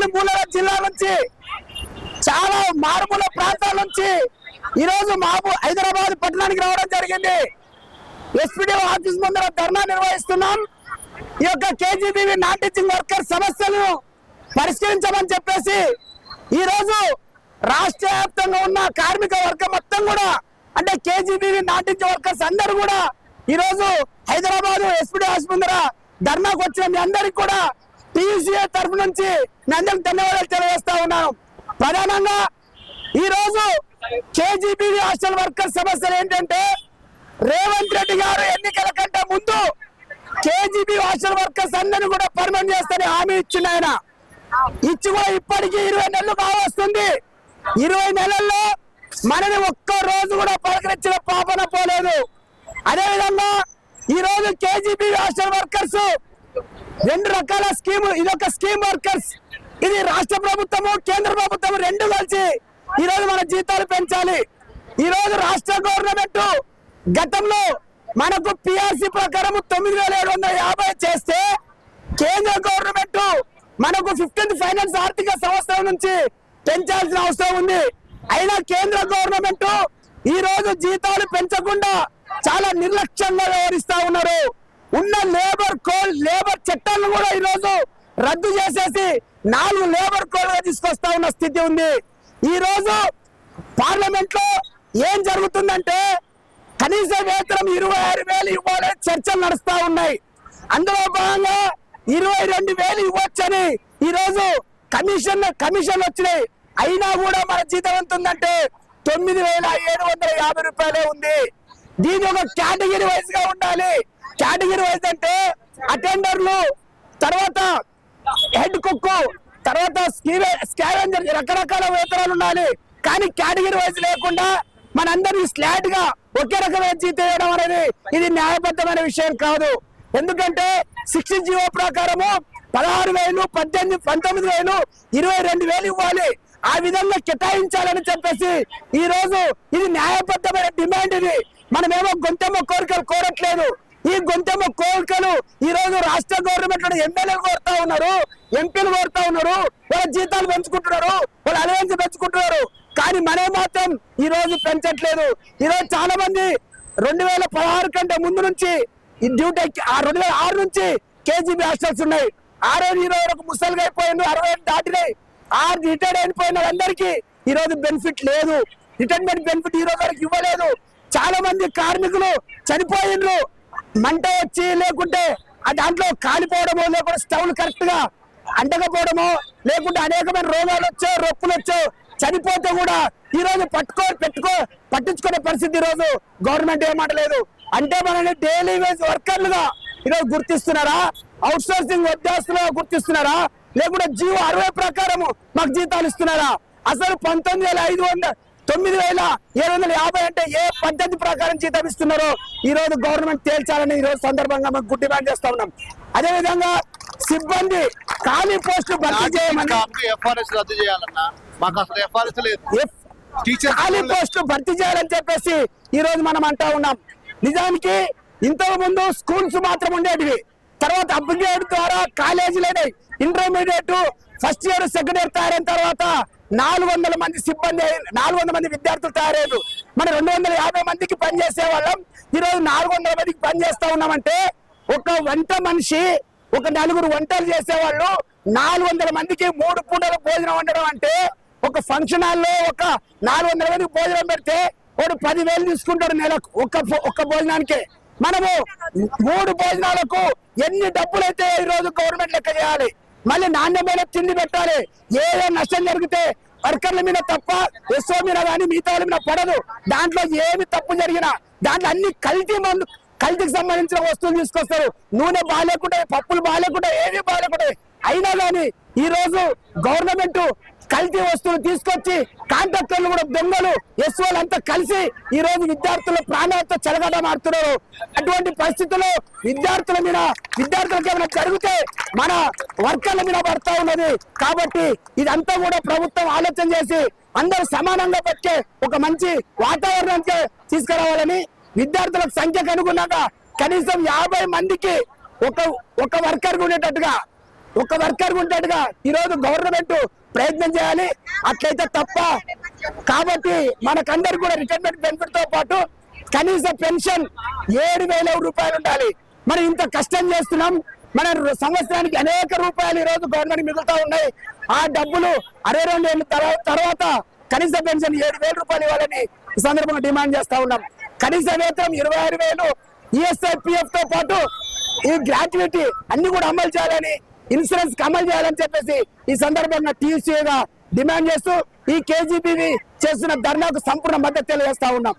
నాలుమూలల జిల్లా నుంచి చాలా మారుమూల ప్రాంతాల నుంచి ఈరోజు మాకు హైదరాబాద్ పట్టణానికి రావడం జరిగింది. ఎస్పీడీ ఆఫీస్ ముందర ధర్నా నిర్వహిస్తున్నాం. ఈ యొక్క కేజీబీవీ నాన్ టీచింగ్ వర్కర్ సమస్యలను పరిష్కరించమని చెప్పేసి ఈ రోజు రాష్ట్ర వ్యాప్తంగా ఉన్న కార్మిక వర్గం మొత్తం కూడా అంటే కేజీబీవీ నాన్ టీచింగ్ వర్కర్స్ అందరూ కూడా ఈ రోజు హైదరాబాద్ ఎస్పీడీ ఆఫీస్ ముందర ధర్నాకు వచ్చిన మీ అందరికి కూడా టీసీఏ తరఫు నుంచి నందం ధన్యవాదాలు తెలియజేస్తా ఉన్నాను. ప్రధానంగా ఈరోజు రోజు కేజీబీవీ హాస్టల్ వర్కర్ సమస్యలు ఏంటంటే రేవంత్ రెడ్డి గారు ఎన్నికల కంటే ముందు కేజీబీ హాస్టల్ వర్కర్స్ అందరిని కూడా పర్మనెంట్ చేస్తారని హామీ ఇచ్చిన ఆయన. ఇచ్చి కూడా ఇప్పటికీ ఇరవై నెలలు కావస్తుంది. ఇరవై నెలల్లో మనని ఒక్క రోజు కూడా పలకరించిన పాపన పోలేదు. అదే విధంగా ఈ రోజు కేజీబీ హాస్టల్ వర్కర్స్ రెండు రకాల స్కీమ్ ఇదొక స్కీమ్ వర్కర్స్. ఇది రాష్ట్ర ప్రభుత్వము కేంద్ర ప్రభుత్వం రెండు కలిసి ఈ రోజు మన జీతాలు పెంచాలి. ఈ రోజు రాష్ట్ర గవర్నమెంట్ గతంలో మనకు పిఆర్సి ప్రకారం తొమ్మిది వేల ఏడు వందల యాభై చేస్తే కేంద్ర గవర్నమెంట్ మనకు ఫిఫ్టీన్త్ ఫైనాన్స్ ఆర్థిక సంవత్సరం నుంచి పెంచాల్సిన అవసరం ఉంది. అయినా కేంద్ర గవర్నమెంట్ ఈ రోజు జీతాలు పెంచకుండా చాలా నిర్లక్ష్యంగా వ్యవహరిస్తా ఉన్నారు. ఉన్న లేబర్ కోడ్ లేబర్ చట్టాలను కూడా ఈ రోజు రద్దు చేసేసి నాలుగు లేబర్ కోడ్గా తీసుకొస్తా ఉన్న స్థితి ఉంది. ఈరోజు పార్లమెంట్లో ఏం జరుగుతుందంటే కనీస వేతనం ఇరవై ఆరు వేలు ఇవ్వాలని చర్చలు నడుస్తూ ఉన్నాయి. అందులో భాగంగా ఇరవై రెండు వేలు ఇవ్వచ్చని ఈరోజు కమిషన్ కమిషన్ వచ్చినాయి. అయినా కూడా మన జీతం ఎంత ఉందంటే తొమ్మిది వేల ఏడు వందల యాభై రూపాయలే ఉంది. దీని ఒక కేటగిరీ వైజ్గా ఉండాలి. కేటగిరీ వైజ్ అంటే అటెండర్లు తర్వాత హెడ్ కుక్ తర్వాత స్కావెంజర్ రకరకాల వేతనాలు ఉండాలి. కానీ కేటగిరీ వైజ్ లేకుండా మనందరినీ స్లాట్గా ఒకే రకమైన జీతం వేయడం అనేది ఇది న్యాయబద్ధమైన విషయం కాదు. ఎందుకంటే సిక్స్ జీవో ప్రకారము పదహారు వేలు పద్దెనిమిది పంతొమ్మిది వేలు ఇరవై రెండు వేలు ఇవ్వాలి. ఆ విధంగా కేటాయించాలని చెప్పేసి ఈ రోజు ఇది న్యాయబద్ధమైన డిమాండ్ ఇది. మనమేమో గొంతెమ్మ కోరికలు కోరట్లేదు. ఈ గొంతెమ్మ కోరికలు ఈ రోజు రాష్ట్ర గవర్నమెంట్ ఎమ్మెల్యేలు కోరుతా ఉన్నారు ఎంపీలు కోరుతా ఉన్నారు వాళ్ళ జీతాలు పెంచుకుంటున్నారు వాళ్ళ అలవెన్స్ పెంచుకుంటున్నారు. కానీ మనమే మాత్రం ఈ రోజు పెంచట్లేదు. ఈ రోజు చాలా మంది రెండు వేల పదహారు కంటే ముందు నుంచి ఈ డ్యూటీ ఆ రెండు వేల ఆరు నుంచి కేజీబీ హాస్టల్స్ ఉన్నాయి. ఆ రోజు ఈ రోజు వరకు ముసలిగా అయిపోయింది అరవై ఏళ్ళు దాటినాయి ఆ రిటైర్డ్ అయిపోయిన వాళ్ళందరికీ ఈ రోజు బెనిఫిట్ లేదు. రిటైర్మెంట్ బెనిఫిట్ ఈ రోజు వరకు ఇవ్వలేదు. చాలా మంది కార్మికులు చనిపోయిండ్రు. మంట వచ్చి లేకుంటే దాంట్లో కాలిపోవడమో లేకుంటే స్టవ్లు కరెక్ట్గా అంటకపోవడమో లేకుంటే అనేకమైన రోగాలు వచ్చో రొప్పులు వచ్చో చనిపోతే కూడా ఈ రోజు పట్టుకో పెట్టుకో పట్టించుకునే పరిస్థితి ఈ రోజు గవర్నమెంట్ ఏమంటలేదు. అంటే మనల్ని డైలీ వేజ్ వర్కర్లుగా ఈరోజు గుర్తిస్తున్నారా? అవుట్ సోర్సింగ్ ఉద్యోగస్తులుగా గుర్తిస్తున్నారా? లేకుంటే జీవో అరవై ప్రకారము మాకు జీతాలు ఇస్తున్నారా? అసలు పంతొమ్మిది వేల ఐదు వందల తొమ్మిది వేల ఏడు వందల యాభై అంటే ఏ పద్ధతి ప్రకారం జీతం ఇస్తున్నారో ఈ రోజు గవర్నమెంట్ తేల్చాలని ఈ రోజు సందర్భంగా మేము గుడ్ డిమాండ్ చేస్తా ఉన్నాం. అదే విధంగా సిబ్బంది ఖాళీ పోస్టులు భర్తీ చేయమని ఖాళీ పోస్టులు భర్తీ చేయాలని చెప్పేసి ఈ రోజు మనం అంటా ఉన్నాం. నిజానికి ఇంతకు ముందు స్కూల్స్ మాత్రం ఉండేటివి. తర్వాత అప్గ్రేడ్ ద్వారా కాలేజీలు అయినాయి intermediate first year second year తయారైన తర్వాత నాలుగు వందల మంది సిబ్బంది నాలుగు వందల మంది విద్యార్థులు తయారయ్యారు. మన రెండు వందల యాభై మందికి పనిచేసే వాళ్ళం ఈ రోజు నాలుగు వందల మందికి పనిచేస్తా ఉన్నామంటే ఒక వంట మనిషి ఒక నలుగురు వంటలు చేసేవాళ్ళు నాలుగు వందల మందికి మూడు పూటల భోజనం వండడం అంటే ఒక ఫంక్షన్ హాల్లో ఒక నాలుగు వందల మందికి భోజనం పెడితే వాడు పదివేలు తీసుకుంటాడు నెలకు ఒక్క ఒక్క భోజనానికి. మనము మూడు భోజనాలకు ఎన్ని డబ్బులు అయితే ఈ రోజు గవర్నమెంట్ లెక్క చేయాలి? మళ్ళీ నాణ్యమైన తిండి పెట్టాలి. ఏదో నష్టం జరిగితే వర్కర్ల మీద తప్ప ఎస్ఓ మీద కానీ మిగతా వాళ్ళ మీద పడదు. దాంట్లో ఏమి తప్పు జరిగినా దాంట్లో అన్ని కల్తీ మందు కల్తీకి సంబంధించిన వస్తువులు తీసుకొస్తారు. నూనె బాగాలేకుంటాయి పప్పులు బాగాలేకుంటాయి ఏవి బాగాలేకుంటాయి అయినా కానీ ఈ రోజు గవర్నమెంట్ కల్తీ వస్తువులు తీసుకొచ్చి కాంట్రాక్టర్లు కూడా దొంగలు ఎస్ఓలు అంతా కలిసి ఈ రోజు విద్యార్థుల ప్రాణాలతో చెలగడమాడుతున్నారు అటువంటి పరిస్థితుల్లో విద్యార్థుల మీద విద్యార్థులకు ఏమైనా జరిగితే మన వర్కర్ల మీద పడతా ఉన్నది. కాబట్టి ఇదంతా కూడా ప్రభుత్వం ఆలోచన చేసి అందరూ సమానంగా పెట్టే ఒక మంచి వాతావరణానికి తీసుకురావాలని విద్యార్థులకు సంఖ్యకు అనుగుణంగా కనీసం యాభై మందికి ఒక ఒక వర్కర్ ఉండేటట్టుగా ఒక వర్కర్ ఉండేట్టుగా ఈ రోజు గవర్నమెంట్ ప్రయత్నం చేయాలి. అట్లయితే తప్ప. కాబట్టి మనకందరు కూడా రిటైర్మెంట్ బెనిఫిట్తో పాటు కనీస పెన్షన్ ఏడు వేల రూపాయలు ఉండాలి. మనం ఇంత కష్టం చేస్తున్నాం. మన సంవత్సరానికి అనేక రూపాయలు ఈ రోజు గవర్నమెంట్ మిగులుతా ఉన్నాయి. ఆ డబ్బులు అరవై రెండు ఏళ్ళ తర్వాత కనీస పెన్షన్ ఏడు వేల రూపాయలు ఇవ్వాలని ఈ సందర్భంగా డిమాండ్ చేస్తా ఉన్నాం. కనీస వేతనం ఇరవై ఆరు వేలు ఈఎస్ఐ పిఎఫ్తో పాటు ఈ గ్రాట్యుటీ అన్ని కూడా అమలు చేయాలని ఇన్సూరెన్స్ అమలు చేయాలని చెప్పేసి ఈ సందర్భంగా టీసీగా డిమాండ్ చేస్తూ ఈ కేజీబీవి చేస్తున్న ధర్నాకు సంపూర్ణ మద్దతు తెలియజేస్తా ఉన్నాం.